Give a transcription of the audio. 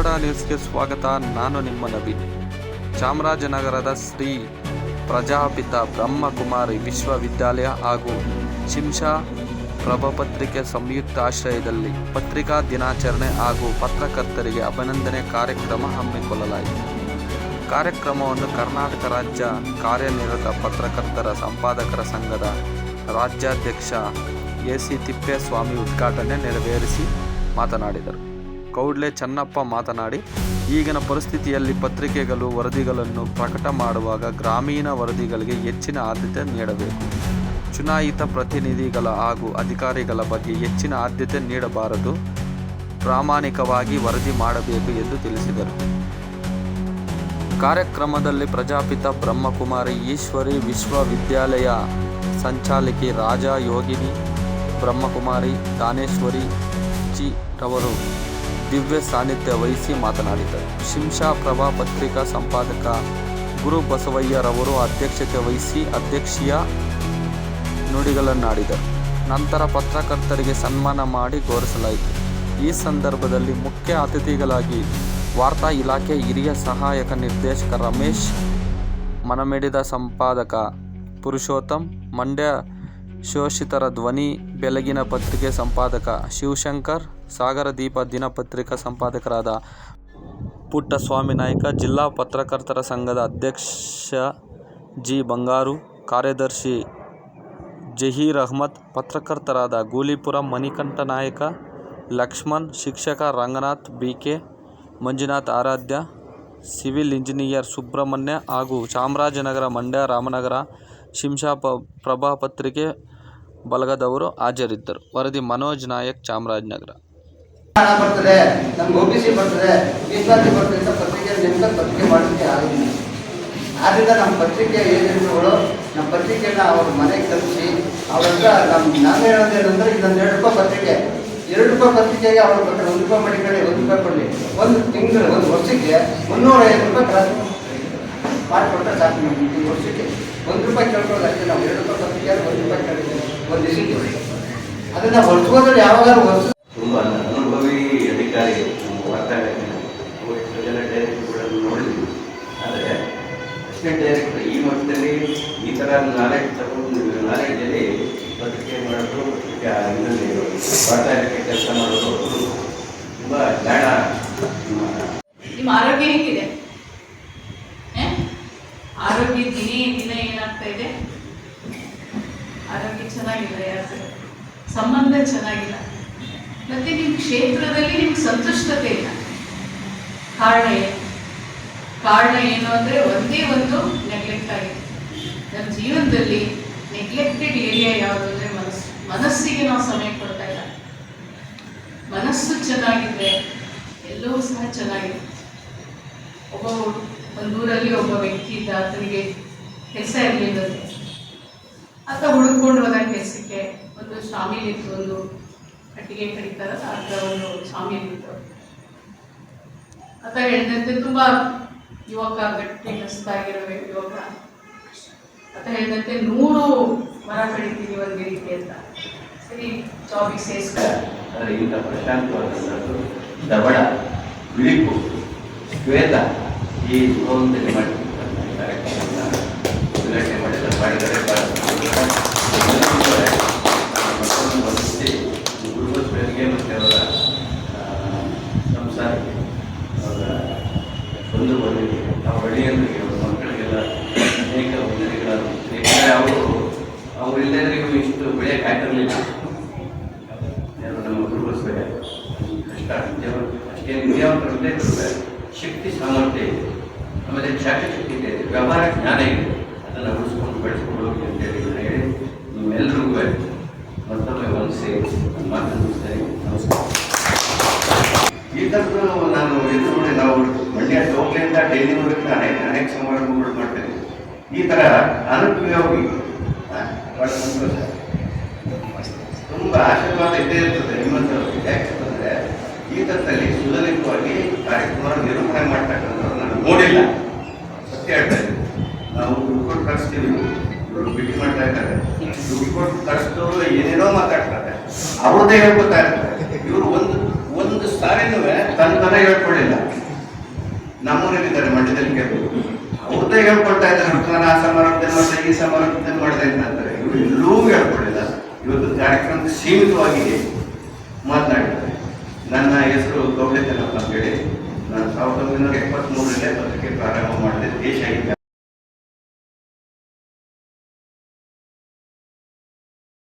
ಕನ್ನಡ ನ್ಯೂಸ್ಗೆ ಸ್ವಾಗತ. ನಾನು ನಿಮ್ಮ ನಬಿ. ಚಾಮರಾಜನಗರದ ಶ್ರೀ ಪ್ರಜಾಪಿತ ಬ್ರಹ್ಮಕುಮಾರಿ ವಿಶ್ವವಿದ್ಯಾಲಯ ಹಾಗೂ ಶಿಂಷಾ ಪ್ರಭಪತ್ರಿಕೆ ಸಂಯುಕ್ತ ಆಶ್ರಯದಲ್ಲಿ ಪತ್ರಿಕಾ ದಿನಾಚರಣೆ ಹಾಗೂ ಪತ್ರಕರ್ತರಿಗೆ ಅಭಿನಂದನೆ ಕಾರ್ಯಕ್ರಮ ಹಮ್ಮಿಕೊಳ್ಳಲಾಯಿತು. ಕಾರ್ಯಕ್ರಮವನ್ನು ಕರ್ನಾಟಕ ರಾಜ್ಯ ಕಾರ್ಯನಿರತ ಪತ್ರಕರ್ತರ ಸಂಪಾದಕರ ಸಂಘದ ರಾಜ್ಯಾಧ್ಯಕ್ಷ ಎ ಸಿ ತಿಪ್ಪೇಸ್ವಾಮಿ ಉದ್ಘಾಟನೆ ನೆರವೇರಿಸಿ ಮಾತನಾಡಿದರು. ಕೌಡ್ಲೆ ಚನ್ನಪ್ಪ ಮಾತನಾಡಿ, ಈಗಿನ ಪರಿಸ್ಥಿತಿಯಲ್ಲಿ ಪತ್ರಿಕೆಗಳು ವರದಿಗಳನ್ನು ಪ್ರಕಟ ಮಾಡುವಾಗ ಗ್ರಾಮೀಣ ವರದಿಗಳಿಗೆ ಹೆಚ್ಚಿನ ಆದ್ಯತೆ ನೀಡಬೇಕು. ಚುನಾಯಿತ ಪ್ರತಿನಿಧಿಗಳ ಹಾಗೂ ಅಧಿಕಾರಿಗಳ ಬಗ್ಗೆ ಹೆಚ್ಚಿನ ಆದ್ಯತೆ ನೀಡಬಾರದು. ಪ್ರಾಮಾಣಿಕವಾಗಿ ವರದಿ ಮಾಡಬೇಕು ಎಂದು ತಿಳಿಸಿದರು. ಕಾರ್ಯಕ್ರಮದಲ್ಲಿ ಪ್ರಜಾಪಿತ ಬ್ರಹ್ಮಕುಮಾರಿ ಈಶ್ವರಿ, ವಿಶ್ವವಿದ್ಯಾಲಯ ಸಂಚಾಲಕಿ ರಾಜಾ ಯೋಗಿನಿ, ಬ್ರಹ್ಮಕುಮಾರಿ ದಾನೇಶ್ವರಿ ಜಿ ರವರು ದಿವ್ಯ ಸಾನ್ನಿಧ್ಯ ವಹಿಸಿ ಮಾತನಾಡಿದರು. ಶಿಂಷಾ ಪ್ರಭಾ ಪತ್ರಿಕಾ ಸಂಪಾದಕ ಗುರು ಬಸವಯ್ಯರವರು ಅಧ್ಯಕ್ಷತೆ ವಹಿಸಿ ಅಧ್ಯಕ್ಷೀಯ ನುಡಿಗಳನ್ನಾಡಿದರು. ನಂತರ ಪತ್ರಕರ್ತರಿಗೆ ಸನ್ಮಾನ ಮಾಡಿ ಗೌರವಿಸಲಾಯಿತು. ಈ ಸಂದರ್ಭದಲ್ಲಿ ಮುಖ್ಯ ಅತಿಥಿಗಳಾಗಿ ವಾರ್ತಾ ಇಲಾಖೆ ಹಿರಿಯ ಸಹಾಯಕ ನಿರ್ದೇಶಕ ರಮೇಶ್ ಮನಮಿಡಿದ ಸಂಪಾದಕ ಪುರುಷೋತ್ತಮ್, ಮಂಡ್ಯ ಶೋಷಿತರ ಧ್ವನಿ, ಬೆಳಗಿನ ಪತ್ರಿಕೆ ಸಂಪಾದಕ ಶಿವಶಂಕರ್, ಸಾಗರ ದೀಪ ದಿನಪತ್ರಿಕಾ ಸಂಪಾದಕರಾದ ಪುಟ್ಟಸ್ವಾಮಿ ನಾಯ್ಕ, ಜಿಲ್ಲಾ ಪತ್ರಕರ್ತರ ಸಂಘದ ಅಧ್ಯಕ್ಷ ಜಿ. ಬಂಗಾರು, ಕಾರ್ಯದರ್ಶಿ ಜಹೀರ್ ಅಹ್ಮದ್, ಪತ್ರಕರ್ತರಾದ ಗೂಲಿಪುರ ಮಣಿಕಂಠ ನಾಯಕ, ಲಕ್ಷ್ಮಣ್, ಶಿಕ್ಷಕ Ranganath B K Manjunath Aradhya, civil engineer Subrahmanya ಹಾಗೂ ಚಾಮರಾಜನಗರ ಮಂಡ್ಯ ರಾಮನಗರ, ಶಿಂಷಾ ಪ, ಪ್ರಭಾ ಪತ್ರಿಕೆ ಬಳಗದವರು ಹಾಜರಿದ್ದರು. ವರದಿ ಮನೋಜ್ ನಾಯಕ್, ಚಾಮರಾಜನಗರ. ಬರ್ತದೆ, ನಮ್ಗೆ ಒ ಬಿ ಸಿ ಬರ್ತದೆ ಪತ್ರಿಕೆ ನಿಮ್ಗೆ ಪತ್ರಿಕೆ ಆದ್ದರಿಂದ ನಮ್ಮ ಪತ್ರಿಕೆ ಏಜೆಂಟ್ಗಳು ನಮ್ಮ ಪತ್ರಿಕೆನ ಅವ್ರ ಮನೆಗೆ ತಲುಪಿಸಿ ಅವ್ರ ನಮ್ಮ ನಾನು ಹೇಳೋದೇನಂದ್ರೆ ಇದೊಂದು ಎರಡು ರೂಪಾಯಿ ಪತ್ರಿಕೆ. ಎರಡು ರೂಪಾಯಿ ಪತ್ರಿಕೆಗೆ ಅವ್ರ ಕೊಟ್ಟರೆ ಒಂದು ರೂಪಾಯಿ ಮಡಿಕೊಳ್ಳಿ, ಒಂದು ರೂಪಾಯಿ ಕೊಡಲಿ. ಒಂದು ತಿಂಗಳು, ಒಂದು ವರ್ಷಕ್ಕೆ ಮುನ್ನೂರ ಐದು ರೂಪಾಯಿ ಮಾಡಿಕೊಟ್ರೆ ಸಾಕು. ನಮಗೆ ಈ ವರ್ಷಕ್ಕೆ ಒಂದು ರೂಪಾಯಿ ಕೇಳ್ಕೊಳ್ಳೋದು ಅಷ್ಟೇ. ನಾವು ಎರಡು ರೂಪಾಯಿ ಪತ್ರಿಕೆ ಒಂದು ರೂಪಾಯಿ ಕೇಳಿದ್ದೀವಿ ಒಂದು ದಿವಸಕ್ಕೆ ಅದನ್ನು ಹೊರಸ್ಕೋದ್ರೆ ಯಾವಾಗಾದ್ರೂ ವರ್ಷ ತುಂಬ ಅನುಭವಿ ಅಧಿಕಾರಿ ಮಾತಾಡೋಕ್ಕೆ ನಾವು ಎಷ್ಟು ಜನ ಡೈರೆಕ್ಟ್ಗಳನ್ನು ನೋಡಿದ್ವಿ. ಆದರೆ ಅಸಿಸ್ಟೆಂಟ್ ಡೈರೆಕ್ಟರ್ ಈ ಮಟ್ಟದಲ್ಲಿ ಈ ಥರ ನಾಲೆಡ್ಜ್ ತಗೊಂಡು ನಾಲೆಡ್ಜಲ್ಲಿ ಪತ್ರಿಕೆ ಮಾಡೋದು ವಾರ್ತಾ ಇಲಾಖೆ ಕೆಲಸ ಮಾಡೋದು ತುಂಬ ಬೇಡ ನಿಮ್ಮ ಆರೋಗ್ಯ ಹೇಗಿದೆ? ಆರೋಗ್ಯ ದಿನೇ ದಿನ ಏನಾಗ್ತಾ ಇದೆ? ಆರೋಗ್ಯ ಚೆನ್ನಾಗಿಲ್ಲ ಯಾರು ಸಂಬಂಧ ಚೆನ್ನಾಗಿಲ್ಲ. ಮತ್ತೆ ನಿಮ್ಮ ಕ್ಷೇತ್ರದಲ್ಲಿ ನಿಮ್ಗೆ ಸಂತುಷ್ಟತೆ ಇಲ್ಲ. ಕಾರಣ ಏನು? ಕಾರಣ ಏನು ಅಂದರೆ ಒಂದೇ ಒಂದು ನೆಗ್ಲೆಕ್ಟ್ ಆಗಿದೆ. ನಮ್ಮ ಜೀವನದಲ್ಲಿ ನೆಗ್ಲೆಕ್ಟೆಡ್ ಏರಿಯಾ ಯಾವುದು ಅಂದರೆ ಮನಸ್ಸು. ಮನಸ್ಸಿಗೆ ನಾವು ಸಮಯ ಕೊಡ್ತಾ ಇಲ್ಲ. ಮನಸ್ಸು ಚೆನ್ನಾಗಿದ್ರೆ ಎಲ್ಲವೂ ಸಹ ಚೆನ್ನಾಗಿದೆ. ಒಬ್ಬ ಒಂದು ಊರಲ್ಲಿ ಒಬ್ಬ ವ್ಯಕ್ತಿ ಇದ್ದ, ಆತನಿಗೆ ಕೆಲಸ ಇರಲಿಲ್ಲಂತೆ ಆತ ಹುಡುಕೊಂಡು ಹೋದ ಕೆಲಸಕ್ಕೆ ಒಂದು ಸ್ವಾಮಿಲಿತ್ತು ಒಂದು ಕಟ್ಟಿಗೆ ಕಡಿತಾರಲ್ಲ ಆತ ಒಂದು ಸ್ವಾಮಿಲಿತ್ತು ಆತ ಹೇಳಿದಂತೆ ತುಂಬ ಯುವಕ, ಗಟ್ಟಿ ಹಸ್ತಾಗಿರೋ ಯುವಕ. ಆತ ಹೇಳಿದಂತೆ, ನೂರು ಮರ ಕಡಿತೀವಿ ಒಂದು ರೀತಿ ಅಂತ. ಸರಿ, ಜಾಬಿಗೆ ಸೇರಿಸ್ತಾರೆ ಪ್ರಶಾಂತವಾದ ಶ್ವೇತ ಈ ಈ ಕಾರ್ಯಕ್ರಮವನ್ನು ಉದ್ಘಾಟನೆ ಮಾಡಿದ ಮಾಡಿದರೆ ಗುರುಬಸವರಿಗೆ ಮತ್ತು ಅವರ ಅವರ ಆ ಒಳ್ಳೆಯರಿಗೆ ಅವರ ಅನೇಕ ವಂದನೆಗಳನ್ನು ಅವರು ಅವರಿಲ್ಲದರಿಗೂ ಇಷ್ಟು ಬೆಳೆಯಕ್ಕೆ ಆಗ್ತಿರಲಿಲ್ಲ ಯಾರು ನಮ್ಮ ಗುರುಬಸವಯ್ಯ ಕಷ್ಟ ದೇವರು ಅಷ್ಟೇ ವಿದ್ಯಾವಂತರಲ್ಲೇ ಶಕ್ತಿ ಸಾಮರ್ಥ್ಯ ಇದೆ ಆಮೇಲೆ ಚಾಕಶಕ್ತಿ ಇದೆ ವ್ಯವಹಾರ ಜ್ಞಾನ ಇದೆ. ಅದನ್ನು ಉಳಿಸ್ಕೊಂಡು ಬೆಳೆಸ್ಕೊಂಡು ಅಂತ ಅಂತೇಳಿ ನಾನು ಹೇಳಿ ನಿಮ್ಮೆಲ್ಲರಿಗೂ ಮತ್ತೊಮ್ಮೆ ವಂದಿಸಿ ಮಾತನ್ನು ನಮಸ್ಕಾರ. ಈ ಥರದ್ದು ನಾನು ಎದುರು ನೋಡಿ ನಾವು ಮಂಡ್ಯ ಟೋಕ್ಲಿಂದ ಡೈಲಿ ನೋಡಿದ್ರೆ ಅನೇಕ ಅನೇಕ ಸಮಾರಂಭಗಳು ಮಾಡ್ತೇನೆ ಈ ಥರ ಅನುಪಯೋಗಿ. ತುಂಬ ಆಶೀರ್ವಾದ ಇದ್ದೇ ಇರ್ತದೆ. ನಿಮ್ಮಂತ ಯಾಕಂತಂದ್ರೆ ಈ ಥರದಲ್ಲಿ ಸುಲಲಿತವಾಗಿ ಕಾರ್ಯಕ್ರಮ ನಿರೂಪಣೆ ಮಾಡ್ತಕ್ಕಂಥವ್ರು ನಾನು ನೋಡಿಲ್ಲ. ಅವ್ರದ್ದೇ ಹೇಳ್ಕೊತಾ ಇರ್ತಾರೆ. ಇವರು ಒಂದು ಒಂದು ಸಾರಿನೂ ತನ್ನ ತನ ಹೇಳ್ಕೊಳ್ಳಿಲ್ಲ. ನಮ್ಮೂರಿದ್ದಾರೆ ಮಂಡ್ಯದಲ್ಲಿ ಕೆಲವರು ಅವ್ರದ್ದೇ ಹೇಳ್ಕೊಳ್ತಾ ಇದ್ದಾರೆ ನಾನು ಆ ಸಮಾರಂಭದಲ್ಲಿ ಮಾಡಿದೆ ಈ ಸಮಾರಂಭದಲ್ಲಿ ಮಾಡಿದೆ ಅಂತ ಅಂತಾರೆ. ಇವರು ಎಲ್ಲೂ ಹೇಳ್ಕೊಳ್ಳಿಲ್ಲ ಇವತ್ತು ಕಾರ್ಯಕ್ರಮ ಸೀಮಿತವಾಗಿ ಮಾತನಾಡಿದ್ದಾರೆ. ನನ್ನ ಹೆಸರು ಗೌಡೆ ಅಂತ ಹೇಳಿ. ನಾನು ಸಾವಿರದ ಒಂಬೈನೂರ ಎಪ್ಪತ್ತ್ಮೂರರಲ್ಲೇ ಪತ್ರಿಕೆ ಪ್ರಾರಂಭ ಮಾಡಿದೆ. ದೇಶ